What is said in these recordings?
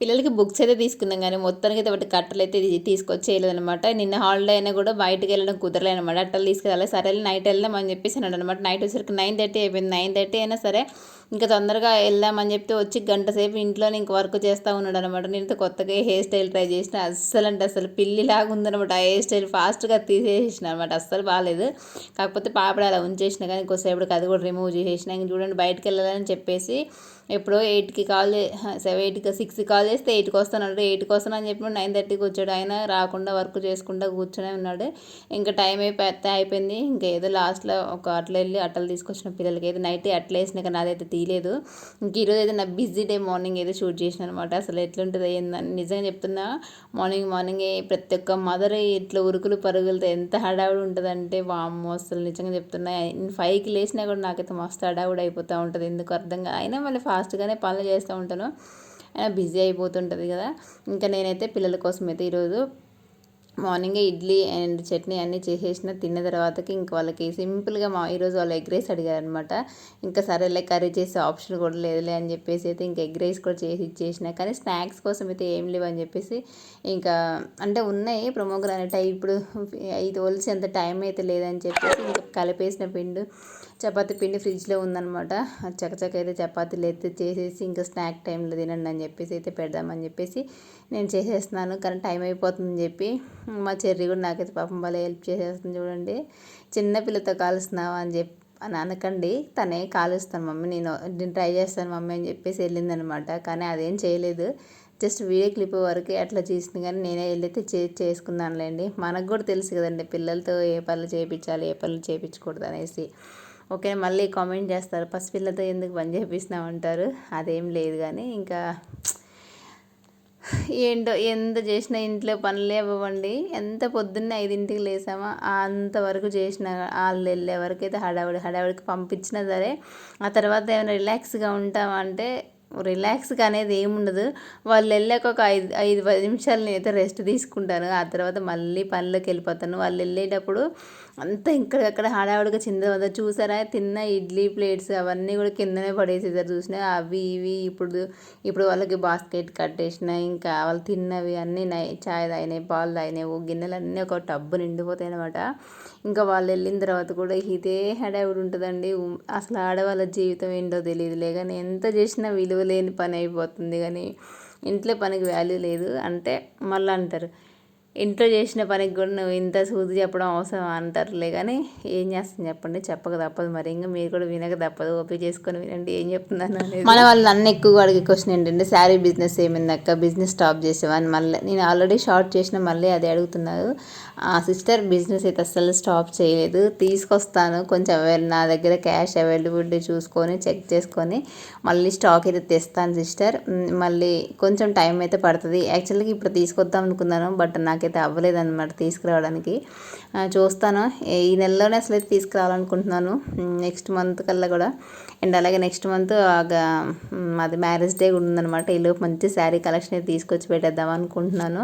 పిల్లలకి బుక్స్ అయితే తీసుకున్నాం కానీ మొత్తానికి అయితే ఒకటి కట్టలు అయితే తీసుకొచ్చేయలేదనమాట నిన్న హాలిడే అయినా కూడా బయటకు వెళ్ళడం కుదరలేనమాట అట్టలు తీసుకెళ్ళాలి సరే నైట్ వెళ్దాం అని చెప్పేసి అన్నాడు అనమాట నైట్ వచ్చేసరికి నైన్ థర్టీ అయిపోయింది. నైన్ థర్టీ అయినా సరే ఇంకా తొందరగా వెళ్దామని చెప్తే వచ్చి గంట సేపు ఇంట్లోనే ఇంక వర్క్ చేస్తూ ఉన్నాడు అనమాట నేనైతే కొత్తగా హెయిర్ స్టైల్ ట్రై చేసిన. అస్సలు అంటే అసలు పిల్లిలాగా ఉందనమాట ఆ హెయిర్ స్టైల్ ఫాస్ట్గా తీసేసిన అనమాట అస్సలు బాగాలేదు కాకపోతే పాపడ అలా ఉంచేసిన కానీ కొద్దిసేపటికి అది కూడా రిమూవ్ చేసేసిన. ఇంక చూడండి బయటకు వెళ్ళాలని చెప్పేసి ఎప్పుడో ఎయిట్కి కాల్ సెవెన్ ఎయిట్కి సిక్స్కి కాల్ చేస్తే ఎయిట్కి వస్తాను ఎయిట్కి వస్తానని చెప్పి నైన్ థర్టీకి వచ్చాడు. ఆయన రాకుండా వర్క్ చేసుకుంటా కూర్చొని ఉన్నాడు. ఇంకా టైం అయిపోతే అయిపోయింది. ఇంకా ఏదో లాస్ట్లో ఒక అట్లా వెళ్ళి అట్టలు తీసుకొచ్చిన పిల్లలకి అయితే నైట్ అట్లా వేసినాక కానీ అదైతే తీయలేదు. ఇంక ఈరోజు అయితే నా బిజీ డే మార్నింగ్ అయితే షూట్ చేసిన అనమాట అసలు ఎట్లుంటుంది ఏందని నిజంగా చెప్తున్నా మార్నింగ్ మార్నింగ్ ప్రతి ఒక్క మదర్ ఇట్లా ఉరుకులు పరుగులతో ఎంత హడావుడి ఉంటుందంటే వామ్మో అసలు నిజంగా చెప్తున్నా. ఫైవ్కి లేచినా కూడా నాకైతే మస్తు హడావుడి అయిపోతూ ఉంటుంది. ఎందుకు అర్థం కాదు అయినా మళ్ళీ ఫాస్ట్గానే పనులు చేస్తూ ఉంటాను. బిజీ అయిపోతుంటుంది కదా. ఇంకా నేనైతే పిల్లల కోసం అయితే ఈరోజు మార్నింగే ఇడ్లీ అండ్ చట్నీ అన్నీ చేసేసిన. తిన్న తర్వాతకి ఇంక వాళ్ళకి సింపుల్గా మా ఈరోజు వాళ్ళు ఎగ్ రైస్ అడిగారనమాట ఇంకా సరేలే కర్రీ చేసే ఆప్షన్ కూడా లేదులే అని చెప్పేసి అయితే ఇంకా ఎగ్ రైస్ కూడా చేసి ఇచ్చేసిన. కానీ స్నాక్స్ కోసం అయితే ఏం లేవు అని చెప్పేసి ఇంకా అంటే ఉన్నాయి ప్రొమోగ్రానైట్. ఇప్పుడు ఐదు ఒలిసి అంత టైం అయితే లేదని చెప్పేసి ఇంకా కలిపేసిన పిండు. చపాతి పిండి ఫ్రిడ్జ్లో ఉందనమాట చకచక అయితే చపాతీలు అయితే చేసేసి ఇంకా స్నాక్ టైంలో తినండి అని చెప్పేసి అయితే పెడదామని చెప్పేసి నేను చేసేస్తున్నాను. కానీ టైం అయిపోతుందని చెప్పి మా చెర్రి కూడా నాకైతే పాపం భలే హెల్ప్ చేసేస్తుంది చూడండి. చిన్న పిల్లతో కాలుస్తున్నావా అని చెప్పి అని అనకండి. తనే కాలుస్తాను మమ్మీ. నేను నేను ట్రై చేస్తాను మమ్మీ అని చెప్పేసి వెళ్ళిందనమాట కానీ అదేం చేయలేదు. జస్ట్ వీడియో క్లిప్ వరకు అట్లా చేసింది కానీ నేనే వెళ్ళైతే చే చేసుకున్నానులేండి. మనకు కూడా తెలుసు కదండి పిల్లలతో ఏ పనులు చేయించాలి ఏ పనులు చేయించకూడదు అనేసి. ఓకే మళ్ళీ కామెంట్ చేస్తారు. పసిపిల్లతో ఎందుకు పని చేపిస్తున్నావు అంటారు. అదేం లేదు కానీ ఇంకా ఏంటో ఎంత చేసినా ఇంట్లో పనులే అవ్వండి ఎంత పొద్దున్నే ఐదింటికి లేసామా అంతవరకు చేసిన వాళ్ళు వెళ్ళే వరకు అయితే హడావుడి హడావుడికి పంపించినా సరే ఆ తర్వాత ఏమైనా రిలాక్స్గా ఉంటామంటే రిలాక్స్గా అనేది ఏముండదు వాళ్ళు వెళ్ళాక ఒక ఐదు ఐదు పది నిమిషాలు నేనైతే రెస్ట్ తీసుకుంటాను. ఆ తర్వాత మళ్ళీ పనిలోకి వెళ్ళిపోతాను. వాళ్ళు వెళ్ళేటప్పుడు అంతా ఇక్కడక్కడ హడావుడిగా చింద చూసారా? తిన్న ఇడ్లీ ప్లేట్స్ అవన్నీ కూడా కిందనే పడేసేసారు. చూసినా అవి ఇవి ఇప్పుడు ఇప్పుడు వాళ్ళకి బాస్కెట్ కట్టేసిన ఇంకా వాళ్ళు తిన్నవి అన్నీ చాయ్ తాగినాయి పాలు తాగినాయి గిన్నెలు అన్నీ ఒక టబ్బు నిండిపోతాయి అనమాట ఇంకా వాళ్ళు వెళ్ళిన తర్వాత కూడా ఇదే హడావుడి ఉంటుందండి. అసలు ఆడవాళ్ళ జీవితం ఏంటో తెలియదులే. కానీ ఎంత చేసినా విలువ లేని పని అయిపోతుంది. కానీ ఇంట్లో పనికి వాల్యూ లేదు. అంటే మళ్ళీ అంటారు ఇంట్లో చేసిన పనికి కూడా నువ్వు ఇంత సూది చెప్పడం అవసరం అంటారులే కానీ ఏం చేస్తుంది చెప్పండి. చెప్పక తప్పదు మరి. ఇంకా మీరు కూడా వినక తప్పదు. ఓపిక చేసుకొని వినండి. ఏం చెప్తున్నాను మన వాళ్ళు నన్ను ఎక్కువగా అడిగే క్వశ్చన్ ఏంటంటే శారీ బిజినెస్ ఏమైంది అక్క బిజినెస్ స్టాప్ చేసేవాన్ని మళ్ళీ నేను ఆల్రెడీ షార్ట్ చేసిన మళ్ళీ అదే అడుగుతున్నారు. ఆ సిస్టర్ బిజినెస్ అయితే అస్సలు స్టాప్ చేయలేదు. తీసుకొస్తాను. కొంచెం నా దగ్గర క్యాష్ అవైలబిలిటీ చూసుకొని చెక్ చేసుకొని మళ్ళీ స్టాక్ అయితే తెస్తాను సిస్టర్ మళ్ళీ కొంచెం టైం అయితే పడుతుంది. యాక్చువల్గా ఇప్పుడు తీసుకొద్దాం అనుకున్నాను బట్ నాకు నాకైతే అవ్వలేదన్నమాట తీసుకురావడానికి. చూస్తాను. ఈ నెలలోనే అసలు అయితే తీసుకురావాలనుకుంటున్నాను నెక్స్ట్ మంత్ కల్లా కూడా. అండ్ అలాగే నెక్స్ట్ మంత్ మాది మ్యారేజ్ డే కూడా ఉందన్నమాట. ఈలోపు మంచి శారీ కలెక్షన్ అయితే తీసుకొచ్చి పెట్టేద్దాం అనుకుంటున్నాను.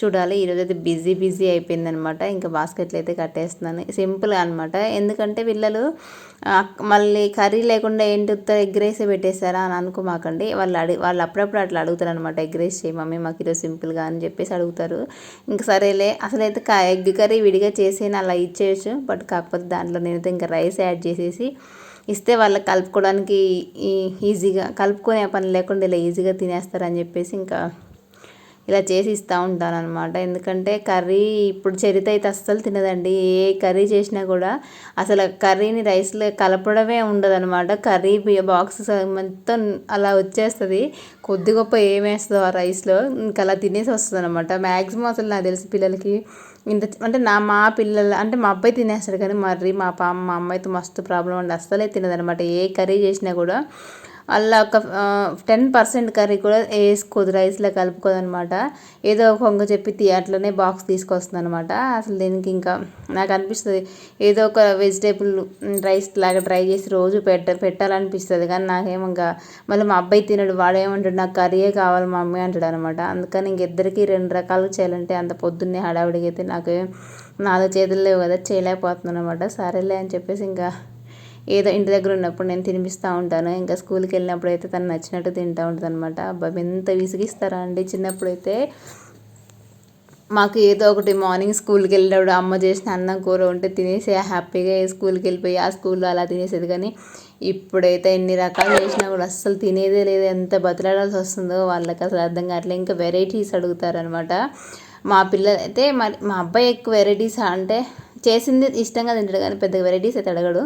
చూడాలి. ఈరోజు అయితే బిజీ బిజీ అయిపోయిందనమాట ఇంకా బాస్కెట్లు అయితే కట్టేస్తున్నాను. సింపుల్ అనమాట ఎందుకంటే పిల్లలు మళ్ళీ కర్రీ లేకుండా ఏంటి ఉత్త ఎగ్ రైసే పెట్టేశారా అని అనుకోమాకండి. వాళ్ళు అడిగి వాళ్ళు అప్పుడప్పుడు అట్లా అడుగుతారు అనమాట ఎగ్ రైస్ చేయి మమ్మీ మాకు ఈరోజు సింపుల్గా అని చెప్పేసి అడుగుతారు. ఇంకా సరేలే అసలైతే ఎగ్ కర్రీ విడిగా చేసి అలా ఇచ్చేయచ్చు. బట్ కాకపోతే దాంట్లో నేనైతే ఇంకా రైస్ యాడ్ చేసేసి ఇస్తే వాళ్ళకి కలుపుకోవడానికి ఈజీగా కలుపుకునే పని లేకుండా ఇలా ఈజీగా తినేస్తారని చెప్పేసి ఇంకా ఇలా చేసి ఇస్తూ ఉంటాను అనమాట ఎందుకంటే కర్రీ ఇప్పుడు చరిత అయితే అస్సలు తినదండి. ఏ కర్రీ చేసినా కూడా అసలు కర్రీని రైస్లో కలపడమే ఉండదు అనమాట కర్రీ బాక్స్ మొత్తం అలా వచ్చేస్తుంది. కొద్ది గొప్ప ఏమేస్తుందో ఆ రైస్లో ఇంకా అలా తినేసి వస్తుంది అనమాట మ్యాక్సిమం అసలు నాకు తెలిసి పిల్లలకి ఇంత అంటే నా మా పిల్లలు అంటే మా అబ్బాయి తినేస్తాడు కానీ మర్రి మా పా మా అమ్మాయితో మస్తు ప్రాబ్లం అండి. అస్సలే తినదనమాట ఏ కర్రీ చేసినా కూడా అలా ఒక టెన్ పర్సెంట్ కర్రీ కూడా వేసుకోదు రైస్లో కలుపుకోదనమాట ఏదో ఒక వంగ చెప్పి అట్లనే బాక్స్ తీసుకొస్తుంది అనమాట అసలు దీనికి ఇంకా నాకు అనిపిస్తుంది ఏదో ఒక వెజిటేబుల్ రైస్ లాగా ట్రై చేసి రోజు పెట్ట పెట్టాలనిపిస్తుంది. కానీ నాకేమో ఇంకా మళ్ళీ మా అబ్బాయి తినడు వాడేమంటాడు నాకు కర్రీయే కావాలి మా మమ్మీ అంటాడు అనమాట అందుకని ఇంకిద్దరికి రెండు రకాలు చేయాలంటే అంత పొద్దున్నే హడావిడిగా అయితే నాకు నాలుగు చేతులు లేవు కదా చేయలేకపోతున్నాను అనమాట సరేలే అని చెప్పేసి ఇంకా ఏదో ఇంటి దగ్గర ఉన్నప్పుడు నేను తినిపిస్తూ ఉంటాను. ఇంకా స్కూల్కి వెళ్ళినప్పుడు అయితే తను నచ్చినట్టు తింటూ ఉంటుంది అనమాట అబ్బాయి ఎంత విసిగిస్తారా అండి చిన్నప్పుడైతే. మాకు ఏదో ఒకటి మార్నింగ్ స్కూల్కి వెళ్ళినప్పుడు అమ్మ చేసిన అన్నం కూర ఉంటే తినేసి హ్యాపీగా స్కూల్కి వెళ్ళిపోయి ఆ స్కూల్లో అలా తినేసేది. కానీ ఇప్పుడైతే ఎన్ని రకాలు చేసినా కూడా అస్సలు తినేదే లేదు. ఎంత బతిలాడాల్సి వస్తుందో వాళ్ళకి అసలు అర్థం కావట్లేదు. ఇంకా వెరైటీస్ అడుగుతారనమాట మా పిల్లలు అయితే మరి మా అబ్బాయి ఎక్కువ వెరైటీస్ అంటే చేసింది ఇష్టంగా తింటాడు. కానీ పెద్ద వెరైటీస్ అయితే అడగడు.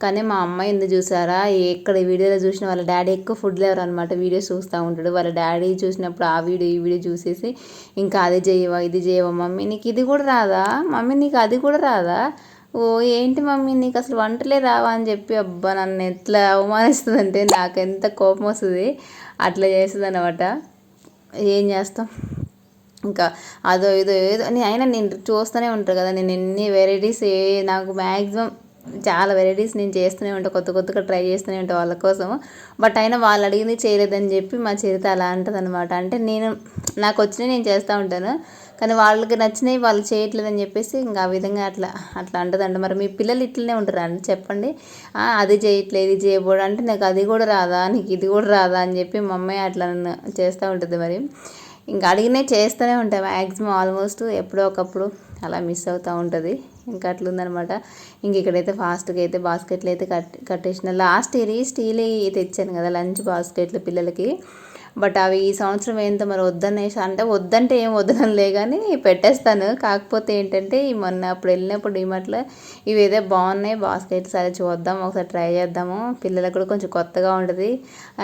కానీ మా అమ్మాయి ఎందుకు చూసారా? ఎక్కడ వీడియోలో చూసిన వాళ్ళ డాడీ ఎక్కువ ఫుడ్ లేవర్ అనమాట వీడియోస్ చూస్తూ ఉంటాడు. వాళ్ళ డాడీ చూసినప్పుడు ఆ వీడియో ఈ వీడియో చూసేసి ఇంకా అది చేయవా ఇది చేయవా? మమ్మీ నీకు ఇది కూడా రాదా? మమ్మీ నీకు అది కూడా రాదా? ఓ ఏంటి మమ్మీ నీకు అసలు వంటలే రావా అని చెప్పి అబ్బా నన్ను ఎట్లా అవమానిస్తుందంటే నాకు ఎంత కోపం వస్తుంది. అట్లా చేస్తుంది అనమాట ఏం చేస్తాం? ఇంకా అదో ఇదో ఏదో అయినా నేను చూస్తూనే ఉంటారు కదా. నేను ఎన్ని వెరైటీస్ ఏ నాకు మ్యాక్సిమం చాలా వెరైటీస్ నేను చేస్తూనే ఉంటాను కొత్త కొత్తగా ట్రై చేస్తూనే ఉంటాను వాళ్ళ కోసం. బట్ అయినా వాళ్ళు అడిగింది చేయలేదని చెప్పి మా చరిత అలా అంటుంది అనమాట అంటే నేను నాకు వచ్చినవి నేను చేస్తూ ఉంటాను. కానీ వాళ్ళకి నచ్చినవి వాళ్ళు చేయట్లేదని చెప్పేసి ఇంకా ఆ విధంగా అట్లా అట్లా అంటదంట. మరి మీ పిల్లలు ఇట్లనే ఉంటారు అని చెప్పండి. అది చేయట్లేదు ఇది చేయబోడు. అంటే నాకు అది కూడా రాదా నీకు ఇది కూడా రాదా అని చెప్పి మా అమ్మాయి అట్లా నన్ను చేస్తూ ఉంటుంది మరి. ఇంకా అడిగినవి చేస్తూనే ఉంటాయి మ్యాక్సిమం ఆల్మోస్ట్ ఎప్పుడో ఒకప్పుడు అలా మిస్ అవుతూ ఉంటుంది. ఇంకా అట్లుందనమాట. ఇంక ఇక్కడైతే ఫాస్ట్గా అయితే బాస్కెట్లు అయితే కట్ కట్టేసిన. లాస్ట్ ఇయర్ స్టీల్ తెచ్చాను కదా లంచ్ బాస్కెట్లు పిల్లలకి. బట్ అవి ఈ సంవత్సరం ఏంటో మరి వద్దనేసి అంటే వద్దంటే ఏం వద్దనలే కానీ పెట్టేస్తాను. కాకపోతే ఏంటంటే ఈ మొన్న అప్పుడు వెళ్ళినప్పుడు డిమార్ట్లో ఇవి ఏదో బాగున్నాయి బాస్కెట్ సరే చూద్దాం ఒకసారి ట్రై చేద్దాము. పిల్లలకు కూడా కొంచెం కొత్తగా ఉంటుంది.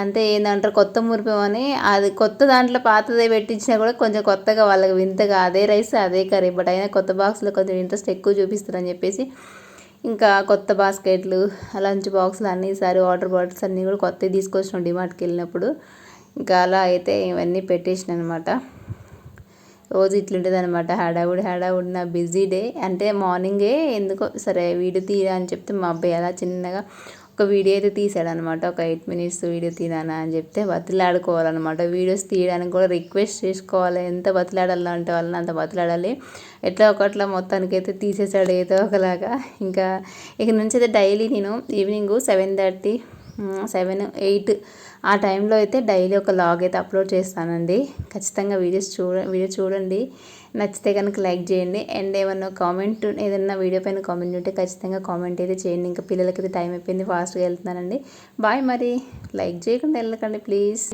అంటే ఏంటంటారు కొత్త మురిపేమని అది కొత్త దాంట్లో పాతదే పెట్టించినా కూడా కొంచెం కొత్తగా వాళ్ళకి వింతగా అదే రైస్ అదే కర్రీ. బట్ అయినా కొత్త బాక్స్లో కొంచెం ఇంట్రెస్ట్ ఎక్కువ చూపిస్తారని చెప్పేసి ఇంకా కొత్త బాస్కెట్లు లంచ్ బాక్సులు అన్నీ ఈసారి వాటర్ బాటిల్స్ అన్నీ కూడా కొత్తవి తీసుకొచ్చినాం డిమార్ట్కి వెళ్ళినప్పుడు. ఇంకా అలా అయితే ఇవన్నీ పెట్టేసిన అనమాట రోజు ఇట్లుంటుంది అనమాట హడావుడి హడావుడి నా బిజీ డే. అంటే మార్నింగే ఎందుకో సరే వీడియో తీరా అని చెప్తే మా అబ్బాయి అలా చిన్నగా ఒక వీడియో అయితే తీసాడనమాట. ఒక ఎయిట్ మినిట్స్ వీడియో తీరానా అని చెప్తే బతిలాడుకోవాలన్నమాట వీడియోస్ తీయడానికి కూడా రిక్వెస్ట్ చేసుకోవాలి. ఎంత బతిలాడాలంటే వాళ్ళని అంత బతిలాడాలి. ఎట్లా ఒకట్లా మొత్తానికి అయితే తీసేసాడు ఏదో ఒకలాగా. ఇంకా ఇక నుంచి అయితే డైలీ నేను evening seven thirty seven eight ఆ టైంలో అయితే డైలీ ఒక లాగ్ అయితే అప్లోడ్ చేస్తానండి. ఖచ్చితంగా వీడియోస్ చూడ వీడియో చూడండి. నచ్చితే కనుక లైక్ చేయండి. అండ్ ఏమన్నా కామెంట్ ఏదన్నా వీడియో పైన కామెంట్ ఉంటే ఖచ్చితంగా కామెంట్ అయితే చేయండి. ఇంకా పిల్లలకి టైం అయిపోయింది ఫాస్ట్గా వెళ్తున్నానండి. బాయ్ మరి. లైక్ చేయకుండా వెళ్ళకండి ప్లీజ్.